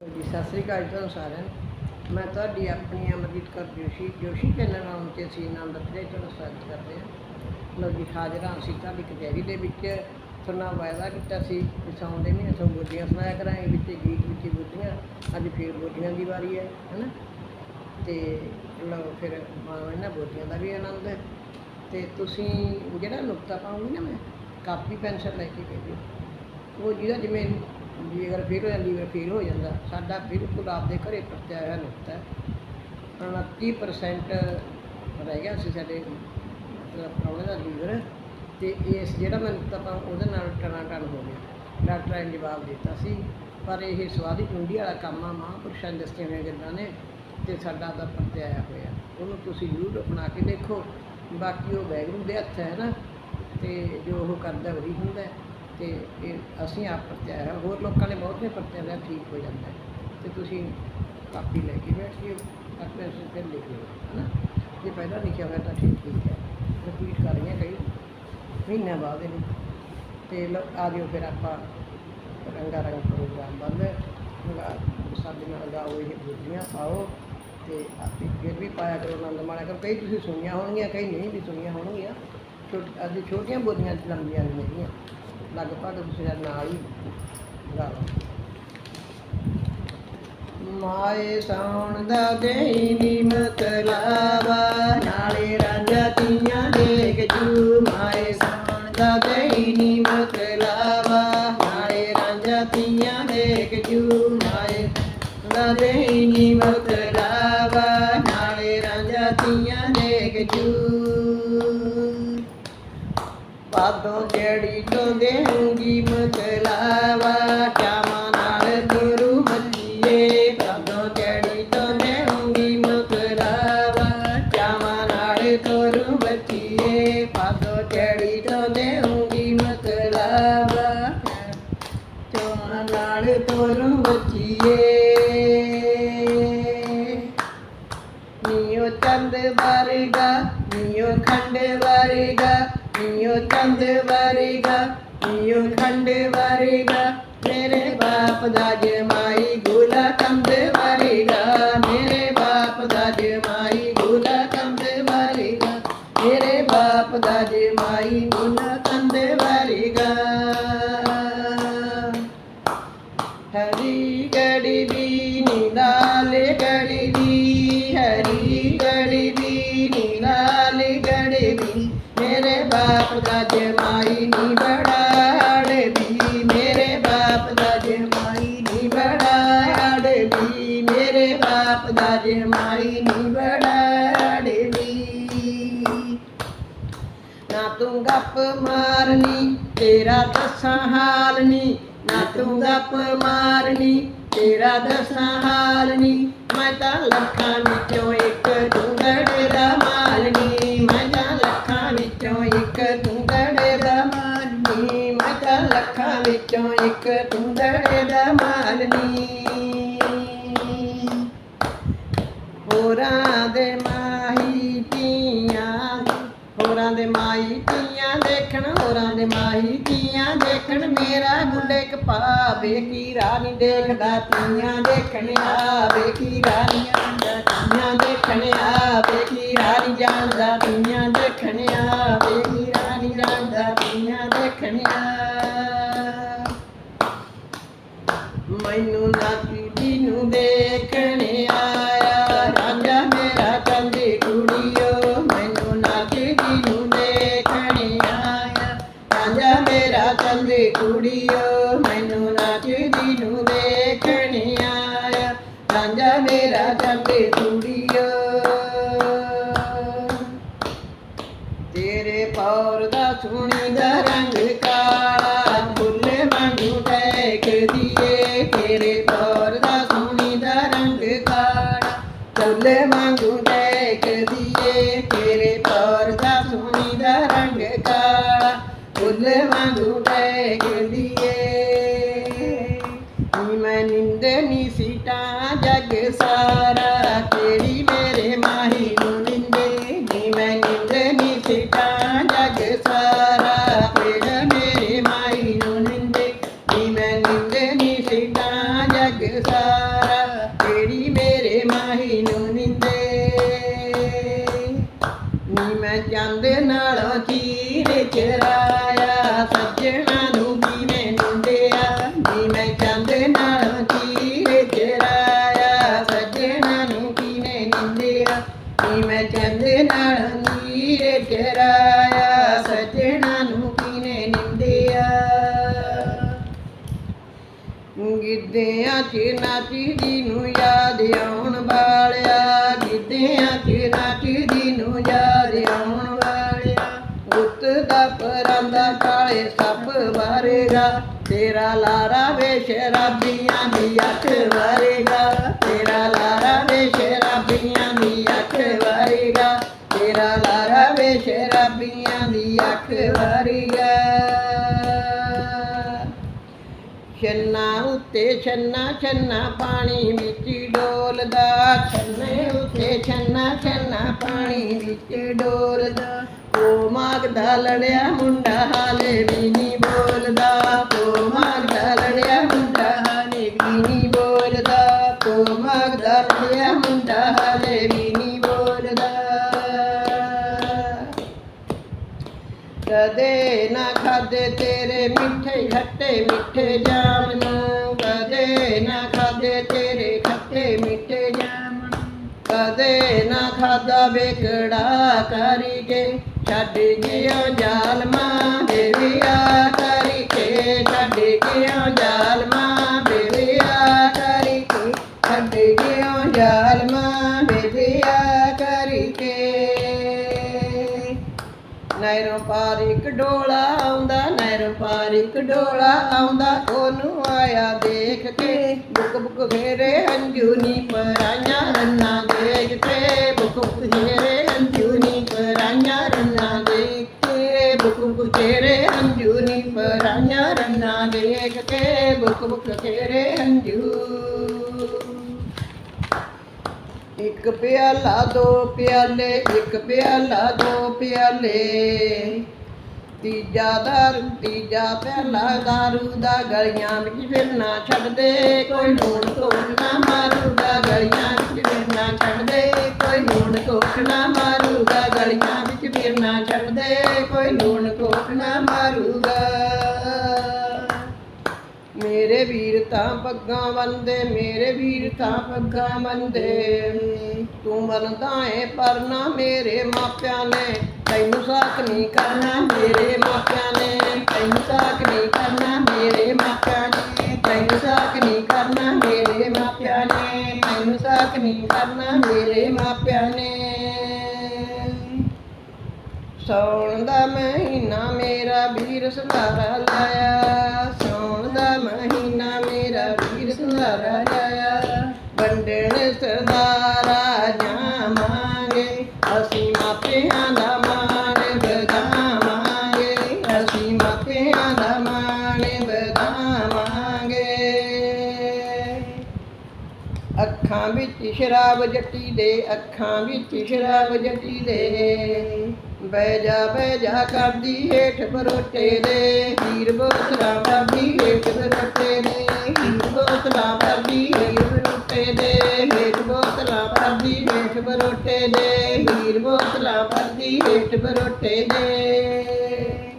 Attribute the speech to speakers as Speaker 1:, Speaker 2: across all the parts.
Speaker 1: ਜੀ, ਸਤਿ ਸ੍ਰੀ ਅਕਾਲ ਜੀ ਤੁਹਾਨੂੰ ਸਾਰਿਆਂ ਨੂੰ। ਮੈਂ ਤੁਹਾਡੀ ਆਪਣੀ ਅਮਰਜੀਤ ਕੌਰ ਜੋਸ਼ੀ ਜੋਸ਼ੀ ਚੈਨਲ ਨਾਮ ਤੇ ਅਸੀਂ ਨਾਮ ਦੱਸਦੇ ਤੁਹਾਨੂੰ ਸਵਾਗਤ ਕਰਦੇ ਹਾਂ। ਲੋ ਜੀ, ਹਾਜ਼ਰ ਹਾਂ ਅਸੀਂ ਤੁਹਾਡੀ ਕਚਹਿਰੀ ਦੇ ਵਿੱਚ। ਤੁਹਾਨੂੰ ਵਾਅਦਾ ਕੀਤਾ ਸੀ ਕਿ ਸਾਉਣ ਦੇ ਮਹੀਨੇ ਤੋਂ ਬੋਲੀਆਂ ਸੁਣਾਇਆ ਕਰਾਂਗੇ, ਵਿੱਚ ਗੀਤ ਵਿੱਚ ਬੋਲੀਆਂ ਅੱਜ ਫੇਰ ਬੋਲੀਆਂ ਦੀ ਵਾਰੀ ਹੈ, ਹੈਨਾ? ਤੇ ਲਓ ਫਿਰ ਇਹਨਾਂ ਬੋਲੀਆਂ ਦਾ ਵੀ ਆਨੰਦ ਹੈ। ਤੇ ਤੁਸੀਂ ਜਿਹੜਾ ਨੁਕਤਾ ਪਾਉਂਗੀ ਨਾ ਮੈਂ, ਕਾਪੀ, ਪੈਨਸਲ ਲੈ ਕੇ ਭੇਜੋ ਉਹ ਜਿਹੜਾ ਜਿਵੇਂ ਵੀ ਅਗਰ ਫੇਲ ਹੋ ਜਾਂਦੀ, ਫਿਰ ਫੇਲ ਹੋ ਜਾਂਦਾ। ਸਾਡਾ ਬਿਲਕੁਲ ਆਪਦੇ ਘਰੇ ਪਰਤਿਆ ਹੋਇਆ ਨੁਕਤਾ ਹੈ। 29% ਰਹਿ ਗਿਆ ਸੀ ਸਾਡੇ, ਮਤਲਬ ਪ੍ਰਾਹੁਣੇ ਦਾ ਲੀਵਰ। ਤੇ ਇਸ ਜਿਹੜਾ ਮੈਂ ਨੁਕਤਾ ਉਹਦੇ ਨਾਲ ਟਣਾ ਟਣ ਹੋ ਗਿਆ। ਡਾਕਟਰਾਂ ਨੇ ਜਵਾਬ ਦਿੱਤਾ ਸੀ, ਪਰ ਇਹ ਸਵਾਦੀ ਚੁੰਡੀ ਵਾਲਾ ਕੰਮ ਆ, ਮਹਾਂਪੁਰਸ਼ਾਂ ਨੇ ਦੱਸੀਆਂ ਹੋਈਆਂ ਗੱਲਾਂ ਨੇ, ਤੇ ਸਾਡਾ ਦਾ ਪਰਤਿਆ ਹੋਇਆ। ਉਹਨੂੰ ਤੁਸੀਂ ਯੂਟਿਊਬ ਬਣਾ ਕੇ ਦੇਖੋ। ਬਾਕੀ ਉਹ ਵੈਗਰੂ ਦੇ ਹੱਥ ਹੈ ਨਾ, ਤੇ ਜੋ ਉਹ ਕਰਦਾ ਉਹੀ ਹੁੰਦਾ ਤੇ ਇਹ ਅਸੀਂ ਆਪ ਪਰਤਿਆ ਹੈ। ਹੋਰ ਲੋਕਾਂ ਨੇ ਬਹੁਤ ਨੇ ਪਰਤਿਆ ਹੋਇਆ ਠੀਕ ਹੋ ਜਾਂਦਾ ਹੈ। ਤੇ ਤੁਸੀਂ ਕਾਪੀ ਲੈ ਕੇ ਬੈਠੀਏ ਆਪਣੇ ਸੇ ਫਿਰ ਲਿਖ ਲਓ ਹੈ ਨਾ ਜੇ ਪਹਿਲਾਂ ਲਿਖਿਆ ਹੋਇਆ ਤਾਂ ਠੀਕ ਠੀਕ ਹੈ। ਰਿਪੀਟ ਕਰ ਰਹੀਆਂ ਕਈ ਮਹੀਨਿਆਂ ਬਾਅਦ ਇਹਨੂੰ। ਤੇ ਲਓ ਆ ਜਿਓ ਫਿਰ ਆਪਾਂ ਰੰਗਾ ਰੰਗ ਪ੍ਰੋਗਰਾਮ ਬੰਦ ਲਗਾ, ਸਾਡੇ ਨਾਲ ਗਾਓ ਇਹ ਬੋਲੀਆਂ ਪਾਓ। ਤੇ ਆਪੇ ਫਿਰ ਵੀ ਪਾਇਆ ਕਰੋ ਆਨੰਦ ਮਾਣਿਆ ਕਰੋ। ਕਈ ਤੁਸੀਂ ਸੁਣੀਆਂ ਹੋਣਗੀਆਂ, ਕਈ ਨਹੀਂ ਵੀ ਸੁਣੀਆਂ ਹੋਣਗੀਆਂ। ਛੋਟ ਅੱਜ ਛੋਟੀਆਂ ਬੋਲੀਆਂ ਚਲਾਉਂਦੀਆਂ ਨਹੀਂ ਹੈਗੀਆਂ ਲਗਭਗ ਤੁਸੀਂ ਨਾਲ ਹੀ ਗਾ ਮਾਏ ਸਾਉਣ ਦਾ ਦੇਈ ਮਤਲਾਵਾ, ਨਾਲੇ ਰਾਂਝਾ ਤੀਆਂ ਦੇਖ ਜੂ। ਮਾਏ ਸਾਉਣ ਦਾ ਦੇਈ ਮਤਲਾਵਾ, ਨਾਲੇ ਰਾਂਝਾ ਤੀਆਂ ਦੇਖ ਜੂ। ਮਾਏ ਦਾ ਦੇਈ ਮਤਲਾਵਾ। ਪਾਦੋਂ ਜਿਹੜੀ ਤੋਂ ਦੇਉਂਗੀ ਮਤਲਾਵਾ, ਚਾਵਾਂ ਨਾਲ ਗੁਰੂ ਬੱਚੀਏ ਪਾਦੋਂ ਜਿਹੜੀ ਤੋਂ ਦੇਉਂਗੀ ਮਤਲਾਵਾ, ਚਾਵਾਂ ਨਾਲ ਗੁਰੂ ਬੱਚੀਏ ਪਾਦੋਂ ਜਿਹੜੀ ਤੋਂ ਦੇਉਂਗੀ ਮਤਲਾਵਾ, ਚਾਵਾਂ ਨਾਲ ਗੁਰੂ ਬੱਚੀਏ ਨੀਓ ਚੰਦ ਵਰਗਾ ਨੀਓ ਖੰਡ ਵਰਗਾ ਨੀਓ ਚੰਦ ਵਰਗਾ ਨੀਓ ਖੰਡ ਵਰਗਾ, ਮੇਰੇ ਬਾਪ ਦਾ ਜਮਾਈ ਗੁਲਾ ਕੰਦ ਵਰਗਾ, ਮੇਰੇ ਬਾਪ ਦਾ ਜਮਾਈ ਤੇਰਾ ਦੱਸਾਂ ਹਾਲ ਨੀ, ਨਾ ਤੂੰ ਗੱਪ ਮਾਰਨੀ, ਤੇਰਾ ਦੱਸਾਂ ਹਾਲ ਨੀ, ਮੈਂ ਤਾਂ ਲੱਖਾਂ ਵਿੱਚੋਂ ਦੇ ਮਾਹੀ ਧੀਆਂ ਦੇਖਣ ਮੇਰਾ ਗੁੱਡੇ ਕਪਾਵੇ ਕੀ ਰਾਣੀ ਦੇਖਦਾ, ਤੀਆਂ ਦੇਖਣ ਆਵੇ ਕੀ ਰਾਣੀਆਂ ਦਾ ਧੀਆਂ ਦੇਖਣ ਆਵੇ ਕੀ ਰਾਣੀ ਜਾਣਦਾ। ਕੁੜੀਓ ਮੈਨੂੰ ਨਾਤੀ ਨੂੰ ਦੇਖਣ ਆਇਆ ਰਾਂਝਾ ਮੇਰਾ ਚੰਦੀ ਕੁੜੀਓ ਤੇਰੇ ਪੌਰ ਦਾ ਸੋਹਣੀ ਦਾ ਰੰਗ ਕਾਲਾ, ਫੁੱਲੇ ਵਾਂਗੂ ਟੈਕਦੀ ਏ। ਤੇਰੇ ਪੌਰ ਦਾ ਸੋਹਣੀ ਦਾ ਰੰਗ ਕਾਲਾ, ਫੁੱਲੇ ਵਾਂਗੂ ਟੈਕਦੀ ਏ। ਤੇਰੇ ਪੌਰ ਦਾ ਸੋਹਣੀ ਦਾ ਰੰਗ ਕਾਲਾ, ਫੁੱਲੇ ਵਾਂਗੂ ਟੈਕਦੀ ਫਕੀਰ ਚਰਾਇਆ, ਸੱਜਣਾ ਨੂੰ ਵੀ ਮੈਂ ਮੁੰਡਿਆ? ਵੀ ਮੈਂ ਚੰਦ ਨਾਲ ਫਕੀਰ ਚਰਾਇਆ, ਸੱਜਣਾ ਨੂੰ ਵੀ ਮੈਂ ਨਿੰਦਿਆ? ਵੀ ਮੈਂ ਚੰਦ ਨਾਲ ਨੀਰ ਚਰਾਇਆ, ਸੱਜਣਾ ਨੂੰ ਵੀ ਮੈਂ ਨਿੰਦਿਆ? ਗਿੱਦਿਆਂ ਚ ਨਾਚੀ ਦੀ ਨੂੰ ਯਾਦ ਆਉਣ ਵਾਲਿਆ ਗਿੱਦਿਆਂ ਚ ਨਾਚੀ ਦੀ ਨੂੰ ਯਾਦ ਆਉਣ ਪਰਾਂਦਾ ਕਾਲੇ ਸੱਪ ਵਾਰੇਗਾ, ਤੇਰਾ ਲਾਰਾ ਵੇ ਸ਼ਰਾਬੀਆਂ ਦੀ ਅੱਖ ਵਾਰੇਗਾ, ਤੇਰਾ ਲਾਰਾ ਵੇ ਸ਼ਰਾਬੀਆਂ ਦੀ ਅੱਖ ਵਾਰੇਗਾ, ਤੇਰਾ ਲਾਰਾ ਵੇ ਸ਼ਰਾਬੀਆਂ ਦੀ ਅੱਖ ਵਾਰੇਗਾ। ਉੱਤੇ ਛੰਨਾ ਛੰਨਾ ਪਾਣੀ ਵਿੱਚ ਡੋਲਦਾ, ਛੰਨੇ ਉੱਤੇ ਛੰਨਾ ਛੰਨਾ ਪਾਣੀ ਵਿੱਚ ਡੋਲਦਾ। ਉਹ ਮਾਗਦਾ ਲੜਿਆ ਮੁੰਡਾ ਹਾਲੇ ਵੀ ਨਹੀਂ ਬੋਲਦਾ। ਉਹ ਮਾਗਦਾ ਲੜਿਆ ਮੁੰਡਾ ਹਾਲੇ ਵੀ ਨਹੀਂ ਬੋਲਦਾ। ਕੋ ਮਾਗਦਾ ਲੜਿਆ ਮੁੰਡਾ ਹਾਲੇ ਵੀ ਨਹੀਂ ਬੋਲਦਾ। ਕਦੇ ਨਾ ਖਾਦੇ ਤੇਰੇ ਮਿੱਠੇ ਖੱਟੇ ਮਿੱਠੇ ਜਾਮ ਕਦੇ ਨਾ ਖਾਦਾ ਵੇਕੜਾ ਕਰੀ ਕੇ ਛੱਡ ਗਿਆ ਜ਼ਾਲਮਾ ਬੇਵਿਆ ਕਰੀ ਕੇ ਛੱਡ ਗਿਆ ਜ਼ਾਲਮਾ ਬੇਵਿਆ ਕਰੀ ਕੇ ਛੱਡ ਗਿਆ ਜ਼ਾਲਮਾ ਬੇਵਿਆ ਕਰੀ ਕੇ ਨਹਿਰੋਂ ਪਾਰ ਇੱਕ ਡੋਲਾ ਆਉਂਦਾ ਨੈਰੋਂ ਪਾਰ ਇੱਕ ਡੋਲਾ ਆਉਂਦਾ। ਉਹਨੂੰ ਆਇਆ ਦੇਖ ਕੇ। ਬੁਕ ਬੁਕ ਫੇਰੇ ਹੰਝੂ ਨੀ ਪਰਾਈਆਂ ਰੰਨਾ ਦੇਖ ਕੇ ਬੁਕ ਬੁੱਕ ਫੇਰੇ ਹੰਝੂ ਨੀ ਪਰਾਈਆਂ ਰੰਨਾ ਦੇਖ ਕੇ ਬੁੱਕ ਬੁੱਕ ਫੇਰੇ ਹੰਝੂ ਨੀ ਪਰਾਈਆਂ ਰੰਨਾ ਦੇਖ ਕੇ ਬੁਕ ਬੁੱਕ ਫੇਰੇ ਹੰਝੂ। ਇੱਕ ਪਿਆਲਾ, ਦੋ ਪਿਆਲੇ, ਇੱਕ ਪਿਆਲਾ, ਦੋ ਪਿਆਲੇ। ਤੀਜਾ ਦਾਰੂ ਤੀਜਾ ਪਿਆਲਾ ਦਾਰੂ ਦਾ ਗਲੀਆਂ ਵਿੱਚ ਫਿਰਨਾ ਛੱਡਦੇ, ਕੋਈ ਲੂਣ ਕੋਟ ਨਾ ਮਾਰੂਗਾ ਗਲੀਆਂ ਵਿੱਚ ਫਿਰਨਾ ਛੱਡਦੇ, ਕੋਈ ਲੂਣ ਕੋਟ ਨਾ ਮਾਰੂਗਾ ਗਲੀਆਂ ਵਿੱਚ ਫਿਰਨਾ ਛੱਡਦੇ, ਕੋਈ ਲੂਣ ਕੋਟ ਮੇਰੇ ਵੀਰ ਤਾਂ ਪੱਗਾਂ ਬੰਦੇ ਮੇਰੇ ਵੀਰ ਤਾਂ ਪੱਗਾਂ ਬੰਦੇ ਤੂੰ ਬੰਦਾ ਏ ਪਰ ਨਾ ਮੇਰੇ ਮਾਪਿਆਂ ਨੇ, ਤੈਨੂੰ ਸਾਥ ਨਹੀਂ ਕਰਨਾ ਮੇਰੇ ਮਾਪਿਆਂ ਨੇ। ਤੈਨੂੰ ਸਾਥ ਨਹੀਂ ਕਰਨਾ ਮੇਰੇ ਮਾਪਿਆਂ ਨੇ, ਤੈਨੂੰ ਸਾਥ ਨਹੀਂ ਕਰਨਾ ਮੇਰੇ ਮਾਪਿਆਂ ਨੇ। ਤੈਨੂੰ ਸਾਥ ਨਹੀਂ ਕਰਨਾ ਮੇਰੇ ਮਾਪਿਆਂ ਨੇ। ਸੌਣ ਦਾ ਮਹੀਨਾ ਮੇਰਾ ਵੀਰ ਸੰਧਾਰਾ ਲਾਇਆ ਵੀਰ ਸੰਧਾਰਾ ਲਾਇਆ ਵੰਡਣ ਸਰਦਾਰਾ ਜਾਵਾਂਗੇ। ਅਸੀਂ ਮਾਪਿਆਂ ਦਾ ਮਾਣ ਵਧਾਵਾਂਗੇ ਅਸੀਂ ਮਾਪਿਆਂ ਦਾ ਅੱਖਾਂ ਵਿੱਚ ਸ਼ਰਾਬ ਜੱਟੀ ਦੇ, ਅੱਖਾਂ ਵਿੱਚ ਸ਼ਰਾਬ ਜੱਟੀ ਦੇ। ਬਹਿ ਜਾ ਬਹਿ ਜਾ ਕਰਦੀ ਹੇਠ ਬਰੋਟੇ ਦੇ। ਹੀਰ ਬੋਤਲਾ ਕਰਦੀ ਹੇਠ ਬਰੋਟੇ ਦੇ। ਬੋਤਲਾ ਭਰਦੀ ਹੇਠ ਬਰੋਟੇ ਦੇ, ਹੇਠ ਬੋਤਲਾ ਭਰਦੀ, ਹੇਠ ਬਰੋਟੇ ਦੇ, ਹੀਰ ਬੋਤਲਾ ਭਰਦੀ, ਹੇਠ ਬਰੋਟੇ ਦੇ।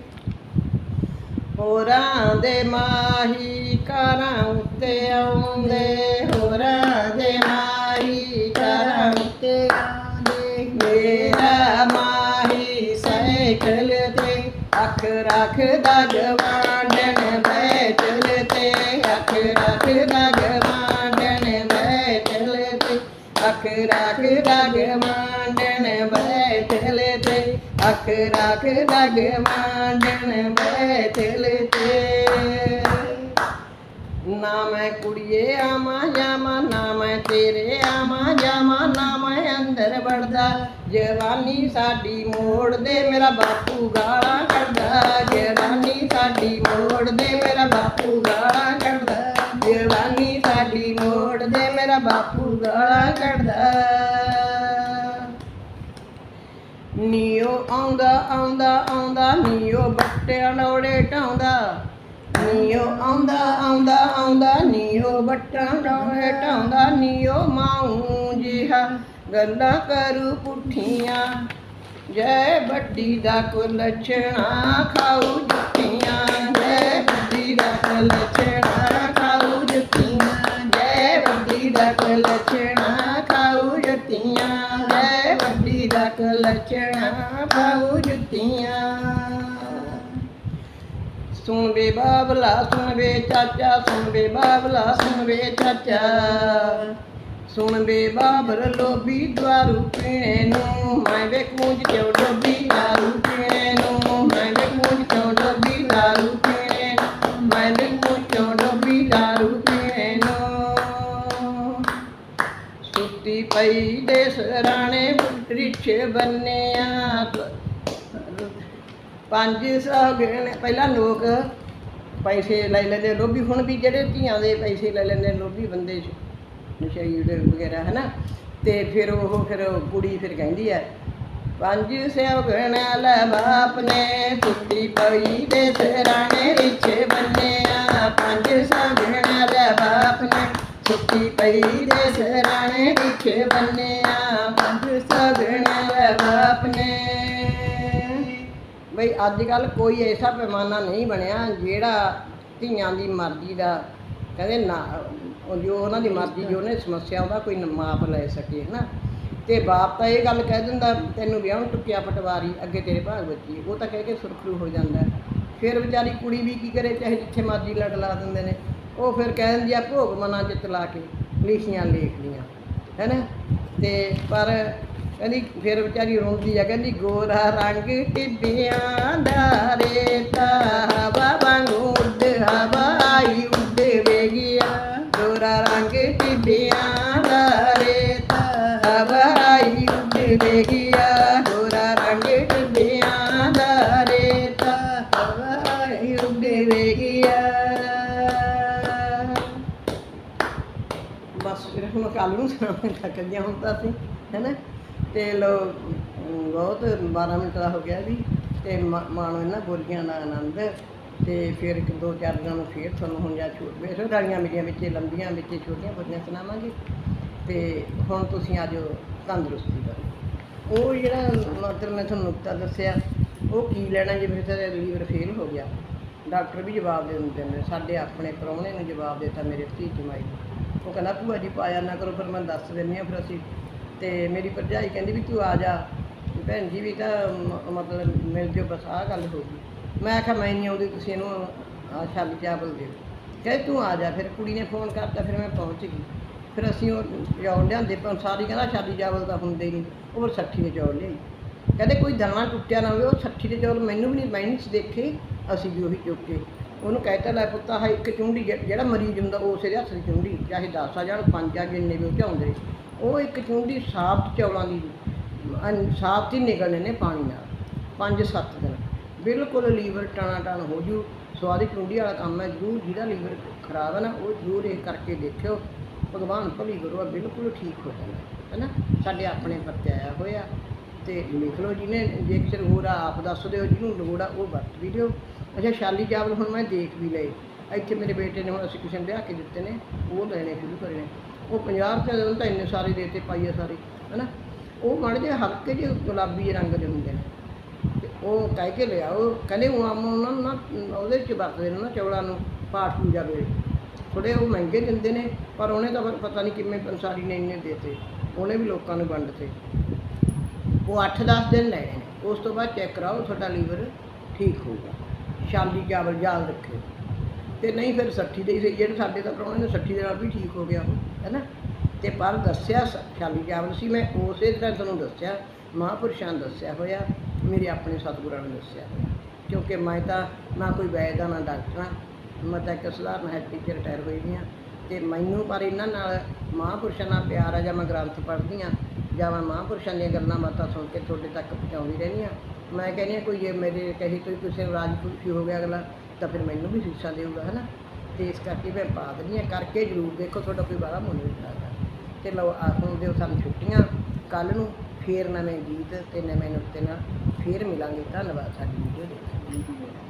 Speaker 1: ਹੋਰਾਂ ਦੇ ਮਾਹੀ ਕਾਰਾਂ ਉੱਤੇ ਆਉਂਦੇ, ਹੋਰਾਂ ਦੇ ਮਾਹੀ ਕਾਰਾਂ ਉੱਤੇ ਆਉਂਦੇ, ਮੇਰਾ ਮਾਹੀ ਸਾਈਕਲ ਤੇ ਅੱਖ ਰੱਖਦਾ ਜਵਾਨ। ਤੇ ਅੱਖ ਰੱਖਦਾ ਜਵਾਂਡਣ ਬੈਠਲ ਤੇ। ਨਾ ਮੈਂ ਕੁੜੀਏ ਆਵਾਂ ਜਾਵਾਂ, ਨਾ ਮੈਂ ਤੇਰੇ ਆਵਾਂ ਜਾਵਾਂ, ਨਾ ਮੈਂ ਅੰਦਰ ਵੜਦਾ। ਜਵਾਨੀ ਸਾਡੀ ਮੋੜ ਦੇ, ਮੇਰਾ ਬਾਪੂ ਗਾਲਾਂ ਕੱਢਦਾ। ਜਵਾਨੀ ਸਾਡੀ ਮੋੜ ਦੇ, ਮੇਰਾ ਬਾਪੂ ਗਾਲਾਂ ਕੱਢਦਾ। ਜਵਾਨੀ ਸਾਡੀ ਮੋੜ ਦੇ, ਮੇਰਾ ਬਾਪੂ ਗਾਲਾਂ ਕੱਢਦਾ। ਆਉਂਦਾ ਆਉਂਦਾ ਆਉਂਦਾ ਨੀਓ ਬੱਟਿਆਂ ਲੋੜੇ ਟਾਉਂਦਾ ਨੀਓ ਆਉਂਦਾ ਆਉਂਦਾ ਆਉਂਦਾ ਨੀਓ ਬੱਟਾਂ ਲੋੜੇ ਟਾਉਂਦਾ ਨੀਓ ਮਾਊ ਜਿਹਾ ਗੱਲਾਂ ਕਰੂ ਪੁੱਠੀਆਂ। ਜੈ ਵੱਡੀ ਦਾ ਕੁਲਛਣਾ ਖਾਊ ਜੁੱਤੀਆਂ। ਜੈ ਵੱਡੀ ਦਾ ਕੁਲਛਣਾ ਖਾਊ ਜੁੱਤੀਆਂ। ਜੈ ਬੱਡੀ ਦਾ ਕੁਲਛਣਾ ਖਾਊ ਜੁੱਤੀਆਂ। ਜੈ ਵੱਡੀ ਦਾ ਕੁਲਛਣਾ ਜੁੱਤੀਆਂ। ਸੁਣ ਵੇ ਬਾਬਲਾ ਸੁਣ ਵੇ ਚਾਚਾ ਸੁਣ ਵੇ ਬਾਬਲਾ ਸੁਣ ਵੇ ਚਾਚਾ। ਸੁਣ ਵੇ ਬਾਬਰ ਲੋਭੀ ਦਵਾਰੂ ਪੀਣੇ ਨੂੰ ਮੈਂ ਵੇ ਕੂੰਜ ਕਿਉਂ ਡੋਬੀ ਦਾਰੂ ਪੀਣੇ ਨੂੰ ਮੈਂ ਵੇ ਕੂੰਜ ਕਿਉਂ ਡੋਬੀ ਦਾਰੂ ਪੀਣੇ ਨੂੰ ਮੈਂ ਵੇ ਕੂੰਜ ਕਿਉਂ ਡੋਬੀ ਦਾਰੂ ਪੀਣੇ ਨੂੰ ਸੁੱਤੀ ਪਈ ਦੇ ਸਰਾਣੇ ਬ੍ਰਿਛ ਬੰਨਿਆ। ਪੰਜ ਸੌ ਪਹਿਲਾਂ ਲੋਕ ਪੈਸੇ ਲੈ ਲੈਂਦੇ, ਲੋਭੀ ਹੁਣ ਵੀ ਜਿਹੜੇ ਧੀਆਂ ਦੇ ਪੈਸੇ ਲੈ ਲੈਂਦੇ, ਲੋਭੀ ਬੰਦੇ ਨਸ਼ਈੜ ਵਗੈਰਾ, ਹਨਾ? ਤੇ ਫਿਰ ਉਹ ਫਿਰ ਕੁੜੀ ਫਿਰ ਕਹਿੰਦੀ ਹੈ ਪੰਜ ਸੌ ਗਹਿਣਾ ਲੈ ਬਾਪ ਨੇ ਸੁੱਤੀ ਪਈ ਦੇ ਸਰਾਣੇ ਰਿਛੇ ਬੰਨਿਆ ਅੱਜ ਕੱਲ ਕੋਈ ਐਸਾ ਪੈਮਾਨਾ ਨਹੀਂ ਬਣਿਆ ਜਿਹੜਾ ਧੀਆਂ ਦੀ ਮਰਜ਼ੀ ਦਾ ਕਹਿੰਦੇ ਨਾ, ਜੋ ਉਹਨਾਂ ਦੀ ਮਰਜ਼ੀ, ਜੋ ਨੇ ਸਮੱਸਿਆ ਉਹਦਾ ਕੋਈ ਨ- ਮਾਪ ਲੈ ਸਕੇ ਹੈ ਨਾ ਤੇ ਬਾਪ ਤਾਂ ਇਹ ਗੱਲ ਕਹਿ ਦਿੰਦਾ, ਤੈਨੂੰ ਵਿਆਹ ਟੁੱਕਿਆ ਪਟਵਾਰੀ, ਅੱਗੇ ਤੇਰੇ ਭਾਗ ਬੱਚੀ ਉਹ ਤਾਂ ਕਹਿ ਕੇ ਸੁਰਖਰੂ ਹੋ ਜਾਂਦਾ ਫਿਰ ਵਿਚਾਰੀ ਕੁੜੀ ਵੀ ਕੀ ਕਰੇ, ਚਾਹੇ ਜਿੱਥੇ ਮਰਜ਼ੀ ਲੜ ਲਾ ਦਿੰਦੇ ਨੇ। ਉਹ ਫਿਰ ਕਹਿ ਦਿੰਦੀ ਆ, ਭੋਗ ਮਨਾਂ ਚ ਚਲਾ ਕੇ ਲਿਖੀਆਂ ਲੇਖ ਲੀਆਂ। ਹੈ ਨਾ? ਤੇ ਪਰ ਕਹਿੰਦੀ ਫਿਰ ਵਿਚਾਰੀ ਰੋਂਦੀ ਆ, ਕਹਿੰਦੀ ਗੋਰਾ ਰੰਗ ਟਿੱਬਿਆਂ ਦਾ ਰੇਤਾ, ਹਵਾ ਵਾਂਗੂ ਉੱਡ ਹਵਾਈ ਉੱਡ ਵੇ ਗੋਰਾ ਰੰਗ ਟਿੱਬਿਆਂ ਦਾ ਰੇਤਾ ਹਵਾਈ ਉੱਡ ਵੇ ਗਿਆ ਗੋਰਾ ਰੰਗ ਟਿੱਬਿਆਂ ਦਾ ਰੇਤਾ ਹਵਾਈ ਉੱਡ ਵੇ ਗਿਆ ਬਸ ਫਿਰ ਹੁਣ ਕੱਲ ਨੂੰ ਸੁਣਾਉਣ ਲੱਗ ਗਿਆ ਹੁਣ ਤਾਂ ਅਸੀਂ ਹੈਨਾ ਤੇ ਲੋ, ਬਹੁਤ 12 ਮਿੰਟ ਦਾ ਹੋ ਗਿਆ ਵੀ ਤੇ ਮਾ- ਮਾਣੋ ਇਹਨਾਂ ਬੋਲੀਆਂ ਦਾ ਆਨੰਦ, ਤੇ ਫਿਰ ਇੱਕ ਦੋ ਚਾਰ ਦਿਨਾਂ ਨੂੰ ਫਿਰ ਤੁਹਾਨੂੰ ਹੁਣ ਜਾਂ ਛੋਟ ਵੇਖੋ ਗਾਲੀਆਂ ਮੇਰੀਆਂ ਵਿੱਚ, ਲੰਬੀਆਂ ਵਿੱਚ ਛੋਟੀਆਂ ਬੋਲੀਆਂ ਸੁਣਾਵਾਂਗੇ। ਤੇ ਹੁਣ ਤੁਸੀਂ ਅੱਜ ਤੰਦਰੁਸਤੀ ਦਾ। ਉਹ ਜਿਹੜਾ ਮਤਲਬ ਮੈਂ ਤੁਹਾਨੂੰ ਨੁਕਤਾ ਦੱਸਿਆ, ਉਹ ਕੀ ਲੈਣਾ ਜੇ? ਮੇਰੇ ਲੀਵਰ ਫੇਲ ਹੋ ਗਿਆ। ਡਾਕਟਰ ਵੀ ਜਵਾਬ ਦੇ ਦਿੰਦੇ ਨੇ, ਸਾਡੇ ਆਪਣੇ ਪ੍ਰਾਹੁਣੇ ਨੇ ਜਵਾਬ ਦਿੱਤਾ ਮੇਰੇ ਧੀ ਮਾਈ ਨੂੰ। ਉਹ ਕਹਿੰਦਾ, ਭੂਆ ਜੀ ਪਾਇਆ ਨਾ ਕਰੋ, ਫਿਰ ਮੈਂ ਦੱਸ ਦਿੰਦੀ ਹਾਂ ਫਿਰ ਅਸੀਂ ਤੇ ਮੇਰੀ ਭਰਜਾਈ ਕਹਿੰਦੀ ਵੀ ਤੂੰ ਆ ਜਾ। ਭੈਣ ਜੀ ਵੀ ਤਾਂ ਮ- ਮਤਲਬ ਮਿਲ ਜਿਓ, ਬਸ ਆਹ ਗੱਲ ਹੋ ਗਈ। ਮੈਂ ਆਖਿਆ ਮੈਂ ਨਹੀਂ ਆਉਂਦੀ, ਤੁਸੀਂ ਇਹਨੂੰ ਆ ਛਾਲੀ ਚਾਵਲ ਦਿਓ। ਕਹਿੰਦੇ ਤੂੰ ਆ ਜਾ, ਫਿਰ ਕੁੜੀ ਨੇ ਫੋਨ ਕਰਤਾ, ਫਿਰ ਮੈਂ ਪਹੁੰਚ ਗਈ। ਫਿਰ ਅਸੀਂ ਉਹ ਚੌਲ ਲਿਆਂਦੇ, ਪਰ ਸਾਰੀ ਕਹਿੰਦਾ ਛਾਲੀ ਚਾਵਲ ਤਾਂ ਹੁੰਦੇ ਹੀ ਨਹੀਂ। ਉਹ ਫਿਰ ਸੱਠੀ ਦੇ ਚੌਲ ਲਿਆਈ। ਕਹਿੰਦੇ ਕੋਈ ਦਾਣਾ ਟੁੱਟਿਆ ਨਾ ਹੋਵੇ, ਉਹ ਸੱਠੀ ਦੇ ਚੌਲ ਮੈਨੂੰ ਵੀ ਨਹੀਂ, ਮੈਂ ਨਹੀਂ ਸੀ ਦੇਖੇ, ਅਸੀਂ ਵੀ ਉਹੀ ਚੁੱਕੇ ਕੇ। ਉਹਨੂੰ ਕਹਿਤਾ ਲੈ ਪੁੱਤਾ ਹਾ ਇੱਕ ਚੁੰਡੀ ਜਿ- ਜਿਹੜਾ ਮਰੀਜ਼ ਹੁੰਦਾ ਉਸੇ ਦੇ ਹੱਥ ਦੀ ਚੁੰਡੀ, ਚਾਹੇ 10 ਆ ਜਾਣ 5 ਆ ਜਿੰਨੇ ਵੀ ਉਹ ਝਾਉਂਦੇ। ਉਹ ਇੱਕ ਚੁੰਡੀ ਸਾਫ਼ ਚੌਲਾਂ ਦੀ ਸਾਫ਼ ਹੀ ਨਿਕਲਣੇ ਨੇ ਪਾਣੀ ਨਾਲ ਪੰਜ ਸੱਤ ਦਿਨ। ਬਿਲਕੁਲ ਲੀਵਰ ਟਾਣਾ ਟਾਣ ਹੋ ਜੂ ਸਵਾਦੀ ਚੁੰਡੀ ਵਾਲਾ ਕੰਮ ਹੈ ਜਰੂਰ ਜਿਹਦਾ ਲੀਵਰ ਖਰਾਬ ਹੈ ਨਾ ਉਹ ਜਰੂਰ ਇਹ ਕਰਕੇ ਦੇਖਿਓ। ਭਗਵਾਨ ਭਲੀ ਕਰੋ ਬਿਲਕੁਲ ਠੀਕ ਹੋ ਜਾਣਾ ਹੈ ਨਾ? ਸਾਡੇ ਆਪਣੇ ਪਰਤੇ ਆਇਆ ਹੋਇਆ ਤੇ ਲਿਖ ਲਓ ਜਿਹਨੇ ਜੇ ਹੋਰ ਆ, ਆਪ ਦੱਸ ਦਿਓ ਜਿਹਨੂੰ ਲੋੜ ਆ ਉਹ ਵਰਤ ਵੀ ਦਿਓ। ਅੱਛਾ ਸ਼ਾਲੀ ਚਾਵਲ ਹੁਣ ਮੈਂ ਦੇਖ ਵੀ ਲਏ। ਇੱਥੇ ਮੇਰੇ ਬੇਟੇ ਨੇ ਹੁਣ ਅਸੀਂ ਕਿਸੇ ਨੂੰ ਲਿਆ ਕੇ ਦਿੱਤੇ ਨੇ ਉਹ ਲੈਣੇ ਸ਼ੁਰੂ ਕਰੇ ਨੇ। ਉਹ 50 ਰੁਪਏ ਦੇ ਉਹਨੂੰ ਤਾਂ ਇੰਨੇ ਸਾਰੇ ਦੇਤੇ ਪਾਈਏ ਸਾਰੇ, ਹੈਨਾ? ਉਹ ਮਾੜੇ ਜਿਹੇ ਹਲਕੇ ਜਿਹੇ ਗੁਲਾਬੀ ਰੰਗ ਦੇ ਹੁੰਦੇ ਨੇ। ਤੇ ਉਹ ਕਹਿ ਕੇ ਲਿਆ ਉਹ ਕਹਿੰਦੇ ਉਹ ਆਮ ਉਹਨਾਂ ਨੂੰ ਨਾ, ਉਹਦੇ ਚ ਵਰਤਦੇ ਨੇ ਨਾ ਚੌਲਾਂ ਨੂੰ, ਪਾਠ ਪੂਜਾ ਵੇਲੇ। ਥੋੜੇ ਉਹ ਮਹਿੰਗੇ ਦਿੰਦੇ ਨੇ, ਪਰ ਉਹਨੇ ਤਾਂ ਫਿਰ ਪਤਾ ਨਹੀਂ ਕਿਵੇਂ ਪੰਸਾਰੀ ਨੇ ਇੰਨੇ ਦੇਤੇ। ਉਹਨੇ ਵੀ ਲੋਕਾਂ ਨੂੰ ਵੰਡਤੇ। ਉਹ 8-10 ਦਿਨ ਲੈਣੇ ਨੇ। ਉਸ ਤੋਂ ਬਾਅਦ ਚੈੱਕ ਕਰਾਓ, ਤੁਹਾਡਾ ਲੀਵਰ ਠੀਕ ਹੋਊਗਾ। ਸ਼ਾਲੀ ਚਾਵਲ ਯਾਦ ਰੱਖਿਓ ਤੇ ਨਹੀਂ ਫਿਰ 60 ਦੇ ਹੀ ਸਹੀ, ਜਿਹੜੇ ਸਾਡੇ ਤਾਂ ਪ੍ਰਾਹੁਣੇ ਨੇ 60 ਦੇ ਨਾਲ ਵੀ ਠੀਕ ਹੋ ਗਿਆ ਉਹ। ਹੈ ਨਾ ਤੇ ਪਰ ਦੱਸਿਆ ਸ- ਸ਼ਾਲੀ ਚਾਵਲ ਸੀ, ਮੈਂ ਉਸੇ ਤਰ੍ਹਾਂ ਤੁਹਾਨੂੰ ਦੱਸਿਆ, ਮਹਾਂਪੁਰਸ਼ਾਂ ਨੇ ਦੱਸਿਆ ਹੋਇਆ, ਮੇਰੇ ਆਪਣੇ ਸਤਿਗੁਰਾਂ ਨੇ ਦੱਸਿਆ ਹੋਇਆ। ਕਿਉਂਕਿ ਮੈਂ ਤਾਂ ਨਾ ਕੋਈ ਵੈਦ ਨਾ ਡਾਕਟਰ ਮੈਂ ਤਾਂ ਇੱਕ ਸਧਾਰਨ ਹੈਡ ਟੀਚਰ ਰਿਟਾਇਰ ਹੋਈ ਦੀ ਹਾਂ। ਤੇ ਮੈਨੂੰ ਪਰ ਇਹਨਾਂ ਨਾਲ ਮਹਾਂਪੁਰਸ਼ਾਂ ਨਾਲ ਪਿਆਰ ਆ, ਜਾਂ ਮੈਂ ਗ੍ਰੰਥ ਪੜ੍ਹਦੀ ਹਾਂ, ਜਾਂ ਮੈਂ ਮਹਾਂਪੁਰਸ਼ਾਂ ਦੀਆਂ ਗੱਲਾਂ ਬਾਤਾਂ ਸੁਣ ਕੇ ਤੁਹਾਡੇ ਤੱਕ ਪਹੁੰਚਾਉਂਦੀ ਰਹਿੰਦੀ ਹਾਂ। ਮੈਂ ਕਹਿੰਦੀ ਹਾਂ, ਕੋਈ ਜੇ ਮੇਰੇ ਕਹੀ ਕੋਈ ਕਿਸੇ ਨੂੰ ਰਾਜ ਖੁਸ਼ੀ ਹੋ ਗਿਆ ਅਗਲਾ, ਤਾਂ ਫਿਰ ਮੈਨੂੰ ਵੀ ਹਿੱਸਾ ਦੇਊਗਾ ਹੈ ਨਾ ਤੇ ਇਸ ਕਰਕੇ ਮੈਂ ਪਾ ਦਿੰਦੀ ਹਾਂ, ਕਰਕੇ ਜ਼ਰੂਰ ਦੇਖੋ ਤੁਹਾਡਾ ਕੋਈ ਬਾਰਾ ਮੁੱਲ ਨਹੀਂ ਲੱਗਦਾ। ਤੇ ਲਓ ਆ ਹੁਣ ਦਿਓ ਸਾਨੂੰ ਛੁੱਟੀਆਂ ਕੱਲ ਨੂੰ ਫੇਰ ਨਵੇਂ ਗੀਤ ਤੇ ਨਵੇਂ ਨੁਕਤੇ ਨਾਲ ਫੇਰ ਮਿਲਾਂਗੇ। ਧੰਨਵਾਦ, ਸਾਡੀ ਵੀਡੀਓ ਦੇਖਣ ਲਈ।